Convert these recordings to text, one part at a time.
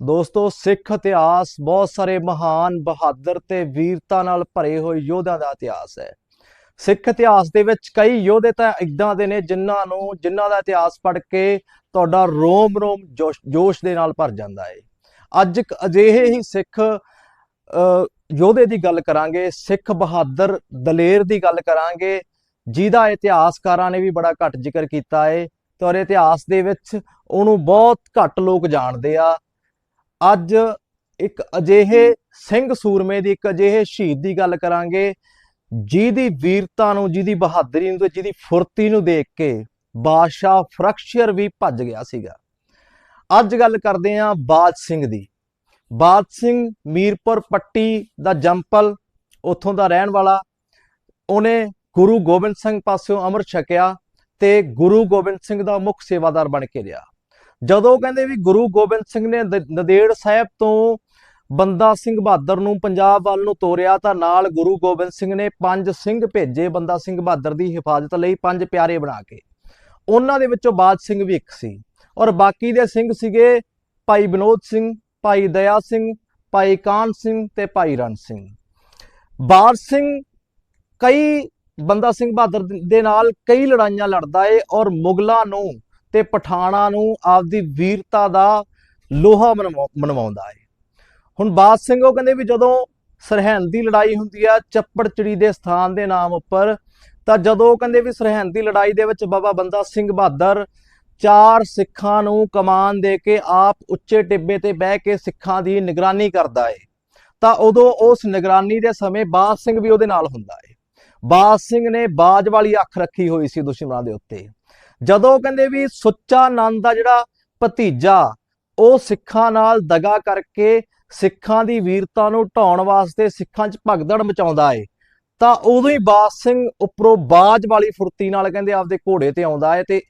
ਦੋਸਤੋ, ਸਿੱਖ ਇਤਿਹਾਸ ਬਹੁਤ ਸਾਰੇ ਮਹਾਨ ਬਹਾਦਰ ਤੇ ਵੀਰਤਾ ਨਾਲ ਭਰੇ ਹੋਏ ਯੋਧਿਆਂ ਦਾ ਇਤਿਹਾਸ ਹੈ। ਸਿੱਖ ਇਤਿਹਾਸ ਦੇ ਵਿੱਚ ਕਈ ਯੋਧੇ ਤਾਂ ਇਦਾਂ ਦੇ ਨੇ ਜਿਨ੍ਹਾਂ ਨੂੰ, ਜਿਨ੍ਹਾਂ ਦਾ ਇਤਿਹਾਸ ਪੜ੍ਹ ਕੇ ਤੁਹਾਡਾ ਰੋਮ ਰੋਮ ਜੋਸ਼ ਦੇ ਨਾਲ ਭਰ ਜਾਂਦਾ ਹੈ ਅੱਜ ਇੱਕ ਅਜਿਹੇ ਹੀ ਸਿੱਖ ਯੋਧੇ ਦੀ ਗੱਲ ਕਰਾਂਗੇ, ਸਿੱਖ ਬਹਾਦਰ ਦਲੇਰ ਦੀ ਗੱਲ ਕਰਾਂਗੇ, ਜਿਹਦਾ ਇਤਿਹਾਸਕਾਰਾਂ ਨੇ ਵੀ ਬੜਾ ਘੱਟ ਜ਼ਿਕਰ ਕੀਤਾ ਹੈ ਤੇ ਔਰ ਇਤਿਹਾਸ ਦੇ ਵਿੱਚ ਉਹਨੂੰ ਬਹੁਤ ਘੱਟ ਲੋਕ ਜਾਣਦੇ ਆ। ਅੱਜ ਇੱਕ ਅਜਿਹੇ ਸਿੰਘ ਸੂਰਮੇ ਦੀ, ਇੱਕ ਅਜਿਹੇ ਸ਼ਹੀਦ ਦੀ ਗੱਲ ਕਰਾਂਗੇ, ਜਿਹਦੀ ਵੀਰਤਾ ਨੂੰ, ਜਿਹਦੀ ਬਹਾਦਰੀ ਨੂੰ ਤੇ ਜਿਹਦੀ ਫੁਰਤੀ ਨੂੰ ਦੇਖ ਕੇ ਬਾਦਸ਼ਾਹ ਫਰਕਸ਼ਰ ਵੀ ਭੱਜ ਗਿਆ ਸੀਗਾ। ਅੱਜ ਗੱਲ ਕਰਦੇ ਹਾਂ ਬਾਜ ਸਿੰਘ ਦੀ। ਬਾਜ ਸਿੰਘ ਮੀਰਪੁਰ ਪੱਟੀ ਦਾ ਜੰਪਲ, ਉੱਥੋਂ ਦਾ ਰਹਿਣ ਵਾਲਾ, ਉਹਨੇ ਗੁਰੂ ਗੋਬਿੰਦ ਸਿੰਘ ਪਾਸਿਓਂ ਅੰਮ੍ਰਿਤ ਛਕਿਆ ਤੇ ਗੁਰੂ ਗੋਬਿੰਦ ਸਿੰਘ ਦਾ ਮੁੱਖ ਸੇਵਾਦਾਰ ਬਣ ਕੇ ਰਿਹਾ। ਜਦੋਂ ਕਹਿੰਦੇ ਵੀ ਗੁਰੂ ਗੋਬਿੰਦ ਸਿੰਘ ਨੇ ਨ- ਸਾਹਿਬ ਤੋਂ ਬੰਦਾ ਸਿੰਘ ਬਹਾਦਰ ਨੂੰ ਪੰਜਾਬ ਵੱਲ ਨੂੰ ਤੋਰਿਆ ਤਾਂ ਨਾਲ ਗੁਰੂ ਗੋਬਿੰਦ ਸਿੰਘ ਨੇ ਪੰਜ ਸਿੰਘ ਭੇਜੇ ਬੰਦਾ ਸਿੰਘ ਬਹਾਦਰ ਦੀ ਹਿਫਾਜ਼ਤ ਲਈ ਪੰਜ ਪਿਆਰੇ ਬਣਾ ਕੇ। ਉਹਨਾਂ ਦੇ ਵਿੱਚੋਂ ਬਾਜ ਸਿੰਘ ਵੀ ਇੱਕ ਸੀ। ਔਰ ਬਾਕੀ ਦੇ ਸਿੰਘ ਸੀਗੇ ਭਾਈ ਵਿਨੋਦ ਸਿੰਘ, ਭਾਈ ਦਇਆ ਸਿੰਘ, ਭਾਈ ਕਾਨ ਸਿੰਘ ਤੇ ਭਾਈ ਰਣ ਸਿੰਘ। ਬਾਜ ਸਿੰਘ ਕਈ ਬੰਦਾ ਸਿੰਘ ਬਹਾਦਰ ਦੇ ਨਾਲ ਕਈ ਲੜਾਈਆਂ ਲੜਦਾ ਏ ਔਰ ਮੁਗਲਾਂ ਨੂੰ ਤੇ ਪਠਾਣਾ ਨੂੰ ਆਪਦੀ ਵੀਰਤਾ ਦਾ ਲੋਹਾ ਮਨਵਾ- ਮਨਵਾਉਂਦਾ ਹੈ। ਹੁਣ ਬਾਦ ਸਿੰਘ ਉਹ ਕਹਿੰਦੇ ਵੀ ਜਦੋਂ ਸਰਹੰਦ ਦੀ ਲੜਾਈ ਹੁੰਦੀ ਆ ਚੱਪੜਚਿੜੀ ਦੇ ਸਥਾਨ ਦੇ ਨਾਮ ਉੱਪਰ, ਤਾਂ ਜਦੋਂ ਉਹ ਕਹਿੰਦੇ ਵੀ ਸਰਹੰਦ ਦੀ ਲੜਾਈ ਦੇ ਵਿੱਚ ਬਾਬਾ ਬੰਦਾ ਸਿੰਘ ਬਹਾਦਰ ਚਾਰ ਸਿੱਖਾਂ ਨੂੰ ਕਮਾਨ ਦੇ ਕੇ ਆਪ ਉੱਚੇ ਟਿੱਬੇ ਤੇ ਬਹਿ ਕੇ ਸਿੱਖਾਂ ਦੀ ਨਿਗਰਾਨੀ ਕਰਦਾ ਏ, ਤਾਂ ਉਦੋਂ ਉਸ ਨਿਗਰਾਨੀ ਦੇ ਸਮੇਂ ਬਾਦ ਸਿੰਘ ਵੀ ਉਹਦੇ ਨਾਲ ਹੁੰਦਾ ਏ। ਬਾਦ ਸਿੰਘ ਨੇ ਬਾਜ ਵਾਲੀ ਅੱਖ ਰੱਖੀ ਹੋਈ ਸੀ ਦੁਸ਼ਮਣਾਂ ਦੇ ਉੱਤੇ। ਜਦੋਂ ਕਹਿੰਦੇ ਵੀ ਸੁੱਚਾ ਨੰਦ ਦਾ ਜਿਹੜਾ ਭਤੀਜਾ, ਉਹ ਸਿੱਖਾਂ ਨਾਲ ਦਗਾ ਕਰਕੇ ਸਿੱਖਾਂ ਦੀ ਵੀਰਤਾ ਨੂੰ ਢਾਉਣ ਵਾਸਤੇ ਸਿੱਖਾਂ 'ਚ ਭਗਦੜ ਮਚਾਉਂਦਾ ਏ, ਤਾਂ ਉਦੋਂ ਹੀ ਬਾਸ ਸਿੰਘ ਉੱਪਰੋਂ ਬਾਜ ਵਾਲੀ ਫੁਰਤੀ ਨਾਲ ਕਹਿੰਦੇ ਆਪਦੇ ਘੋੜੇ ਤੇ ਆਉਂਦਾ ਏ ਤੇ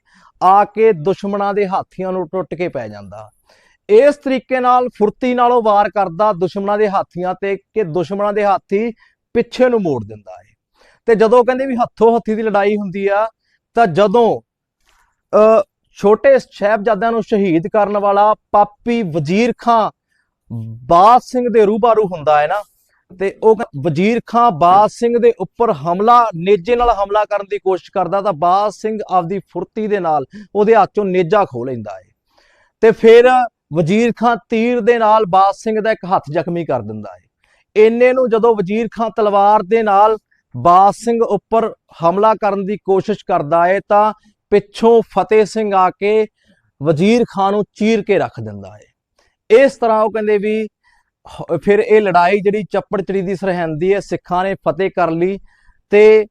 ਆ ਕੇ ਦੁਸ਼ਮਣਾਂ ਦੇ ਹਾਥੀਆਂ ਨੂੰ ਟੁੱਟ ਕੇ ਪੈ ਜਾਂਦਾ। ਇਸ ਤਰੀਕੇ ਨਾਲ ਫੁਰਤੀ ਨਾਲ ਉਹ ਵਾਰ ਕਰਦਾ ਦੁਸ਼ਮਣਾਂ ਦੇ ਹਾਥੀਆਂ ਤੇ ਕਿ ਦੁਸ਼ਮਣਾਂ ਦੇ ਹਾਥੀ ਪਿੱਛੇ ਨੂੰ ਮੋੜ ਦਿੰਦਾ ਏ। ਤੇ ਜਦੋਂ ਕਹਿੰਦੇ ਵੀ ਹੱਥੋਂ ਹੱਥੀ ਦੀ ਲੜਾਈ ਹੁੰਦੀ ਆ, ਤਾਂ ਜਦੋਂ ਛੋਟੇ ਸਾਹਿਬਜ਼ਾਦਿਆਂ ਨੂੰ ਸ਼ਹੀਦ ਕਰਨ ਵਾਲਾ ਪਾਪੀ ਵਜ਼ੀਰ ਖਾਂ ਬਾਦ ਸਿੰਘ ਦੇ ਰੂਬਾਰੂ ਹੁੰਦਾ ਹੈ ਨਾ, ਤੇ ਉਹ ਵਜ਼ੀਰ ਖਾਂ ਬਾਦ ਸਿੰਘ ਦੇ ਉੱਪਰ ਹਮਲਾ, ਨੇਜੇ ਨਾਲ ਹਮਲਾ ਕਰਨ ਦੀ ਕੋਸ਼ਿਸ਼ ਕਰਦਾ ਤਾਂ ਬਾਦ ਸਿੰਘ ਆਪਦੀ ਫੁਰਤੀ ਦੇ ਨਾਲ ਉਹਦੇ ਹੱਥ ਚੋਂ ਨੇਜਾ ਖੋਹ ਲੈਂਦਾ ਹੈ। ਤੇ ਫਿਰ ਵਜ਼ੀਰ ਖਾਂ ਤੀਰ ਦੇ ਨਾਲ ਬਾਦ ਸਿੰਘ ਦਾ ਇੱਕ ਹੱਥ ਜ਼ਖਮੀ ਕਰ ਦਿੰਦਾ ਹੈ। ਇੰਨੇ ਨੂੰ ਜਦੋਂ ਵਜ਼ੀਰ ਖਾਂ ਤਲਵਾਰ ਦੇ ਨਾਲ ਬਾਦ ਸਿੰਘ ਉੱਪਰ ਹਮਲਾ ਕਰਨ ਦੀ ਕੋਸ਼ਿਸ਼ ਕਰਦਾ ਹੈ ਤਾਂ ਪਿੱਛੋਂ ਫਤਿਹ ਸਿੰਘ ਆ ਕੇ ਵਜ਼ੀਰ ਖਾਨ ਨੂੰ ਚੀਰ ਕੇ ਰੱਖ ਦਿੰਦਾ ਹੈ। ਇਸ ਤਰ੍ਹਾਂ ਉਹ ਕਹਿੰਦੇ ਵੀ ਫਿਰ ਇਹ ਲੜਾਈ ਜਿਹੜੀ ਚੱਪੜਚੜੀ ਦੀ ਸਰਹੰਦ ਹੈ, ਸਿੱਖਾਂ ਨੇ ਫਤਿਹ ਕਰ ਲਈ ਤੇ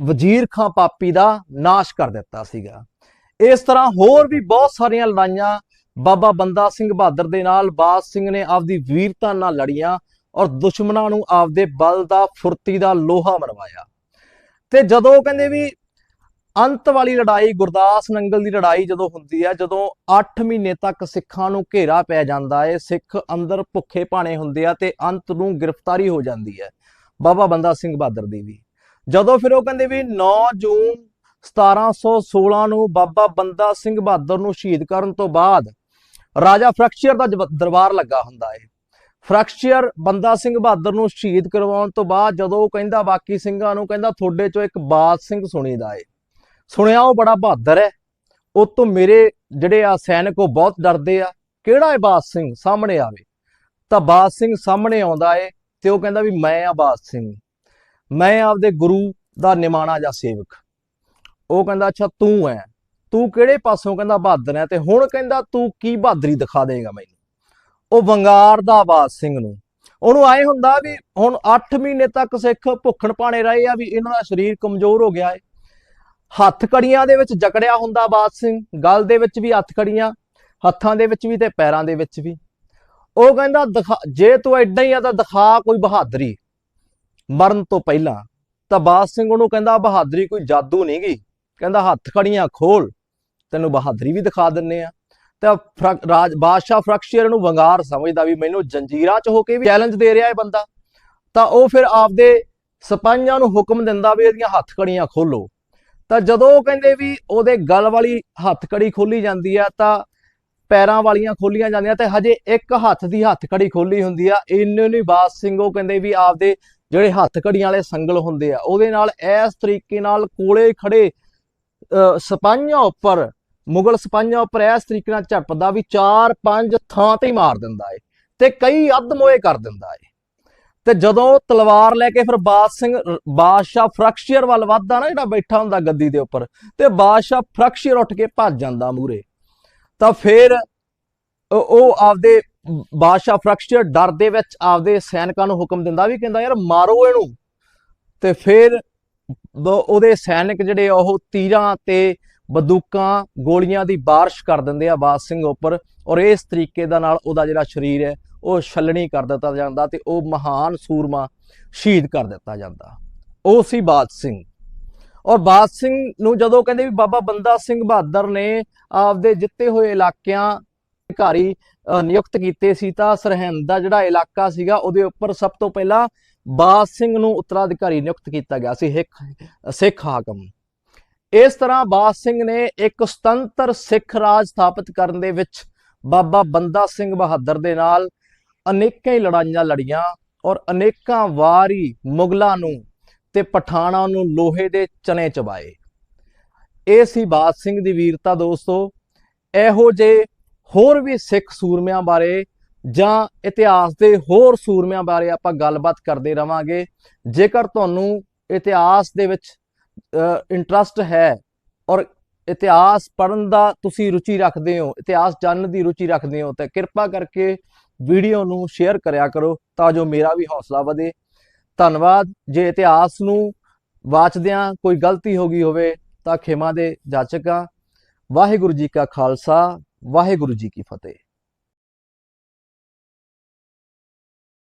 ਵਜ਼ੀਰ ਖਾਂ ਪਾਪੀ ਦਾ ਨਾਸ਼ ਕਰ ਦਿੱਤਾ ਸੀਗਾ। ਇਸ ਤਰ੍ਹਾਂ ਹੋਰ ਵੀ ਬਹੁਤ ਸਾਰੀਆਂ ਲੜਾਈਆਂ ਬਾਬਾ ਬੰਦਾ ਸਿੰਘ ਬਹਾਦਰ ਦੇ ਨਾਲ ਬਾਦ ਸਿੰਘ ਨੇ ਆਪਦੀ ਵੀਰਤਾ ਨਾਲ ਲੜੀਆਂ ਔਰ ਦੁਸ਼ਮਣਾਂ ਨੂੰ ਆਪਦੇ ਬਲ ਦਾ, ਫੁਰਤੀ ਦਾ ਲੋਹਾ ਮਨਵਾਇਆ। ਤੇ ਜਦੋਂ ਉਹ ਕਹਿੰਦੇ ਵੀ ਅੰਤ ਵਾਲੀ ਲੜਾਈ, ਗੁਰਦਾਸ ਨੰਗਲ ਦੀ ਲੜਾਈ ਜਦੋਂ ਹੁੰਦੀ ਹੈ, ਜਦੋਂ 8 ਮਹੀਨੇ ਤੱਕ ਸਿੱਖਾਂ ਨੂੰ ਘੇਰਾ ਪੈ ਜਾਂਦਾ ਹੈ, ਸਿੱਖ ਅੰਦਰ ਭੁੱਖੇ ਭਾਣੇ ਹੁੰਦੇ ਆ ਤੇ ਅੰਤ ਨੂੰ ਗ੍ਰਿਫਤਾਰੀ ਹੋ ਜਾਂਦੀ ਹੈ, ਬਾਬਾ ਬੰਦਾ ਸਿੰਘ ਬਹਾਦਰ ਦੀ ਵੀ। ਜਦੋਂ ਫਿਰ ਉਹ ਕਹਿੰਦੇ ਵੀ 9 ਜੂਨ 1716 ਨੂੰ ਬਾਬਾ ਬੰਦਾ ਸਿੰਘ ਬਹਾਦਰ ਨੂੰ ਸ਼ਹੀਦ ਕਰਨ ਤੋਂ ਬਾਅਦ ਰਾਜਾ ਫਰਕਸ਼ੀਅਰ ਦਾ ਦਰਬਾਰ ਲੱਗਾ ਹੁੰਦਾ ਏ ਫਰਕਸ਼ੀਅਰ ਬੰਦਾ ਸਿੰਘ ਬਹਾਦਰ ਨੂੰ ਸ਼ਹੀਦ ਕਰਵਾਉਣ ਤੋਂ ਬਾਅਦ ਜਦੋਂ ਉਹ ਕਹਿੰਦਾ, ਬਾਕੀ ਸਿੰਘਾਂ ਨੂੰ ਕਹਿੰਦਾ, ਤੁਹਾਡੇ ਚੋਂ ਇੱਕ ਬਾਦ ਸਿੰਘ ਸੁਣੀਦਾ ਏ ਸੁਣਿਆ ਉਹ ਬੜਾ ਬਹਾਦਰ ਹੈ। ਉਹ ਤੋਂ ਮੇਰੇ ਜਿਹੜੇ ਆ ਸੈਨਿਕ ਉਹ ਬਹੁਤ ਡਰਦੇ ਆ। ਕਿਹੜਾ ਹੈ ਸਿੰਘ ਸਾਹਮਣੇ ਆਵੇ? ਤਾਂ ਬਾਦ ਸਿੰਘ ਸਾਹਮਣੇ ਆਉਂਦਾ ਏ ਤੇ ਉਹ ਕਹਿੰਦਾ ਵੀ ਮੈਂ ਆ ਬਾਦ ਸਿੰਘ। ਮੈਂ ਆਪਦੇ ਗੁਰੂ ਦਾ ਨਿਮਾਣਾ ਜਾਂ ਸੇਵਕ। ਉਹ ਕਹਿੰਦਾ, ਅੱਛਾ, ਤੂੰ ਐ। ਤੂੰ ਕਿਹੜੇ ਪਾਸੋਂ? ਕਹਿੰਦਾ, ਬਹਾਦਰ ਹੈ ਤੇ ਹੁਣ ਕਹਿੰਦਾ, ਤੂੰ ਕੀ ਬਹਾਦਰੀ ਦਿਖਾ ਦੇਗਾ ਮੈਨੂੰ? ਉਹ ਵੰਗਾਰ ਦਾ ਬਾਦ ਸਿੰਘ ਨੂੰ। ਉਹਨੂੰ ਆਏ ਹੁੰਦਾ ਵੀ ਹੁਣ 8 ਮਹੀਨੇ ਤੱਕ ਸਿੱਖ ਭੁੱਖਣ ਪਾਣੇ ਰਹੇ ਆ ਵੀ ਇਹਨਾਂ ਦਾ ਸਰੀਰ ਕਮਜ਼ੋਰ ਹੋ ਗਿਆ ਏ। ਹੱਥ ਕੜੀਆਂ ਦੇ ਵਿੱਚ ਜਕੜਿਆ ਹੁੰਦਾ ਬਾਦ ਸਿੰਘ, ਗਲ ਦੇ ਵਿੱਚ ਵੀ ਹੱਥ ਕੜੀਆਂ ਹੱਥਾਂ ਦੇ ਵਿੱਚ ਵੀ ਤੇ ਪੈਰਾਂ ਦੇ ਵਿੱਚ ਵੀ। ਉਹ ਕਹਿੰਦਾ, ਦਿਖਾ, ਜੇ ਤੂੰ ਐਡਾ ਹੀ ਆ ਤਾਂ ਦਿਖਾ ਕੋਈ ਬਹਾਦਰੀ। ਮਰਨ ਤੋਂ ਪਹਿਲਾਂ ਤਾਂ ਬਾਦ ਸਿੰਘ ਉਹਨੂੰ ਕਹਿੰਦਾ, ਬਹਾਦਰੀ ਕੋਈ ਜਾਦੂ ਨਹੀਂ ਗਈ ਕਹਿੰਦਾ, ਹੱਥ ਕੜੀਆਂ ਖੋਲ, ਤੈਨੂੰ ਬਹਾਦਰੀ ਵੀ ਦਿਖਾ ਦਿੰਨੇ ਆ। ਤਾਂ ਫਰਕ- ਰਾਜ, ਬਾਦਸ਼ਾਹ ਫਰਕਸ਼ੀਅਰ ਨੂੰ ਵੰਗਾਰ ਸਮਝਦਾ ਵੀ ਮੈਨੂੰ ਜੰਜੀਰਾਂ 'ਚ ਹੋ ਕੇ ਵੀ ਚੈਲੰਜ ਦੇ ਰਿਹਾ ਇਹ ਬੰਦਾ। ਤਾਂ ਉਹ ਫਿਰ ਆਪਦੇ ਸਿਪਾਹੀਆਂ ਨੂੰ ਹੁਕਮ ਦਿੰਦਾ ਵੀ ਇਹਦੀਆਂ ਹੱਥ ਕੜੀਆਂ ਖੋਲੋ। ਤਾਂ ਜਦੋਂ ਉਹ ਕਹਿੰਦੇ ਵੀ ਉਹਦੇ ਗਲ ਵਾਲੀ ਹੱਥ ਕੜੀ ਖੋਲੀ ਜਾਂਦੀ ਆ ਤਾਂ ਪੈਰਾਂ ਵਾਲੀਆਂ ਖੋਲੀਆਂ ਜਾਂਦੀਆਂ ਤੇ ਹਜੇ ਇੱਕ ਹੱਥ ਦੀ ਹੱਥ ਕੜੀ ਖੋਲੀ ਹੁੰਦੀ ਆ। ਇੰਨੇ ਨਹੀਂ ਬਾਦ ਸਿੰਘ ਉਹ ਕਹਿੰਦੇ ਵੀ ਆਪਦੇ ਜਿਹੜੇ ਹੱਥ ਘੜੀਆਂ ਵਾਲੇ ਸੰਗਲ ਹੁੰਦੇ ਆ ਉਹਦੇ ਨਾਲ ਇਸ ਤਰੀਕੇ ਨਾਲ ਕੋਲੇ ਖੜੇ ਅਹ, ਸਿਪਾਹੀਆਂ ਉੱਪਰ ਮੁਗਲ ਸਿਪਾਹੀਆਂ ਉੱਪਰ ਇਸ ਤਰੀਕੇ ਨਾਲ ਝਟਪਦਾ ਵੀ 4-5 ਥਾਂ ਤੇ ਹੀ ਮਾਰ ਦਿੰਦਾ ਏ ਤੇ ਕਈ ਅੱਧਮੋਏ ਕਰ ਦਿੰਦਾ ਏ। ਤੇ ਜਦੋਂ ਤਲਵਾਰ ਲੈ ਕੇ ਫਿਰ ਬਾਦ ਸਿੰਘ, ਬਾਦਸ਼ਾਹ ਫਰਕਸ਼ੀਅਰ ਵੱਲ ਵੱਧਦਾ ਨਾ ਜਿਹੜਾ ਬੈਠਾ ਹੁੰਦਾ ਗੱਦੀ ਦੇ ਉੱਪਰ, ਤੇ ਬਾਦਸ਼ਾਹ ਫਰਕਸ਼ੀਅਰ ਉੱਠ ਕੇ ਭੱਜ ਜਾਂਦਾ ਮੂਰੇ ਤਾਂ ਫਿਰ ਉਹ ਆਪਦੇ ਬਾਦਸ਼ਾਹ ਫਰਕਸ਼ੀਅਰ ਡਰ ਦੇ ਵਿੱਚ ਆਪਦੇ ਸੈਨਿਕਾਂ ਨੂੰ ਹੁਕਮ ਦਿੰਦਾ ਵੀ ਕਹਿੰਦਾ, ਯਾਰ ਮਾਰੋ ਇਹਨੂੰ। ਤੇ ਫਿਰ ਉਹਦੇ ਸੈਨਿਕ ਜਿਹੜੇ ਉਹ ਤੀਰਾਂ ਤੇ ਬੰਦੂਕਾਂ, ਗੋਲੀਆਂ ਦੀ ਬਾਰਿਸ਼ ਕਰ ਦਿੰਦੇ ਆ ਬਾਦ ਸਿੰਘ ਉੱਪਰ, ਔਰ ਇਸ ਤਰੀਕੇ ਦਾ ਨਾਲ ਉਹਦਾ ਜਿਹੜਾ ਸਰੀਰ ਹੈ ਉਹ ਛਲਣੀ ਕਰ ਦਿੱਤਾ ਜਾਂਦਾ ਤੇ ਉਹ ਮਹਾਨ ਸੂਰਮਾ ਸ਼ਹੀਦ ਕਰ ਦਿੱਤਾ ਜਾਂਦਾ। ਉਹ ਸੀ ਬਾਦ ਸਿੰਘ। ਔਰ ਬਾਦ ਸਿੰਘ ਨੂੰ ਜਦੋਂ ਕਹਿੰਦੇ ਵੀ ਬਾਬਾ ਬੰਦਾ ਸਿੰਘ ਬਹਾਦਰ ਨੇ ਆਪਦੇ ਜਿੱਤੇ ਹੋਏ ਇਲਾਕਿਆਂ ਅਧਿਕਾਰੀ ਨਿਯੁਕਤ ਕੀਤੇ ਸੀ ਤਾਂ ਸਰਹੰਦ ਦਾ ਜਿਹੜਾ ਇਲਾਕਾ ਸੀਗਾ ਉਹਦੇ ਉੱਪਰ ਸਭ ਤੋਂ ਪਹਿਲਾਂ ਬਾਦ ਸਿੰਘ ਨੂੰ ਉੱਤਰਾਧਿਕਾਰੀ ਨਿਯੁਕਤ ਕੀਤਾ ਗਿਆ ਸੀ, ਸਿੱਖ ਸਿੱਖ ਹਾਕਮ। ਇਸ ਤਰ੍ਹਾਂ ਬਾਦ ਸਿੰਘ ਨੇ ਇੱਕ ਸੁਤੰਤਰ ਸਿੱਖ ਰਾਜ ਸਥਾਪਿਤ ਕਰਨ ਦੇ ਵਿੱਚ ਬਾਬਾ ਬੰਦਾ ਸਿੰਘ ਬਹਾਦਰ ਦੇ ਨਾਲ ਅਨੇਕਾਂ ਹੀ ਲੜਾਈਆਂ ਲੜੀਆਂ ਔਰ ਅਨੇਕਾਂ ਵਾਰੀ ਮੁਗਲਾਂ ਨੂੰ ਤੇ ਪਠਾਣਾ ਨੂੰ ਲੋਹੇ ਦੇ ਚਨੇ ਚਬਾਏ। ਇਹ ਸੀ ਬਾਦ ਸਿੰਘ ਦੀ ਵੀਰਤਾ ਦੋਸਤੋ। ਇਹੋ ਜੇ ਹੋਰ ਵੀ ਸਿੱਖ ਸੂਰਮਿਆਂ ਬਾਰੇ ਜਾਂ ਇਤਿਹਾਸ ਦੇ ਹੋਰ ਸੂਰਮਿਆਂ ਬਾਰੇ ਆਪਾਂ ਗੱਲਬਾਤ ਕਰਦੇ ਰਵਾਂਗੇ। ਜੇਕਰ ਤੁਹਾਨੂੰ ਇਤਿਹਾਸ ਦੇ ਵਿੱਚ ਇੰਟਰਸਟ ਹੈ ਔਰ ਇਤਿਹਾਸ ਪੜਨ ਦਾ ਤੁਸੀਂ ਰੁਚੀ ਰੱਖਦੇ ਹੋ, ਇਤਿਹਾਸ ਜਾਣਨ ਦੀ ਰੁਚੀ ਰੱਖਦੇ ਹੋ, ਤਾਂ ਕਿਰਪਾ ਕਰਕੇ ਵੀਡੀਓ ਨੂੰ ਸ਼ੇਅਰ ਕਰਿਆ ਕਰੋ ਤਾਂ ਜੋ ਮੇਰਾ ਵੀ ਹੌਸਲਾ ਵਧੇ। ਧੰਨਵਾਦ। ਜੇ ਇਤਿਹਾਸ ਨੂੰ ਵਾਚਦਿਆਂ ਕੋਈ ਗਲਤੀ ਹੋ ਗਈ ਹੋਵੇ ਤਾਂ ਖਿਮਾ ਦੇ ਜਾਚਕਾਂ। ਵਾਹਿਗੁਰੂ ਜੀ ਕਾ ਖਾਲਸਾ, ਵਾਹਿਗੁਰੂ ਜੀ ਕੀ ਫਤਿਹ।